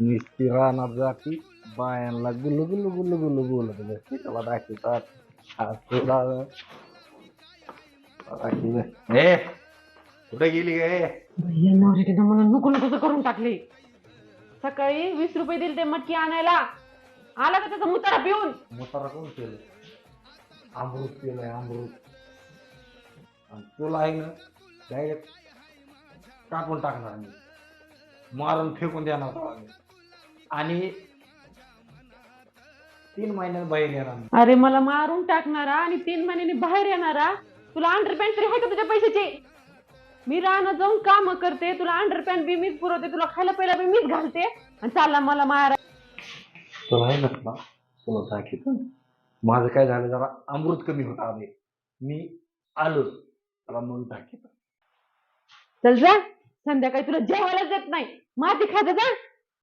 निस्ती रानात जाती. बायांना गुल्लू गुल्लू गुल्लू गुल्लू बोलत बसते. त्याला दाखवतात असं झालं. दाखवलं. ए कुठे गेली गे भैया नवऱ्याने मला नको नको करून टाकले. सकाळी वीस रुपये दिले ते मटकी आणायला. आला का त्याचा मुतारा पिऊन? मोतारा कोण केलं? अमृत केलंय अमृत आणि तुला आहे ना डायरेक्ट टाकून टाकणार मी. मारून फेकून देणार तुला मी. आणि तीन महिन्यात बाहेर येणार. अरे मला मारून टाकणारा आणि तीन महिन्यांनी बाहेर येणारा? तुला अंडर पॅन्ट तरी आहे का तुझ्या पैशाची? मी रानात जाऊन काम करते तुला अंडर पॅन्ट बी मीच पुरवते तुला खायला प्यायला बी मीच घालते. आणि चालला मला मारा. तुला आहे ना तुला? तुला माझं काय झालं जरा अमृत कमी होत आले मी आलो. त्याला मग दाखवतो चल जा. संध्याकाळी तुला जेवायलाच देत नाही. माती खात जा.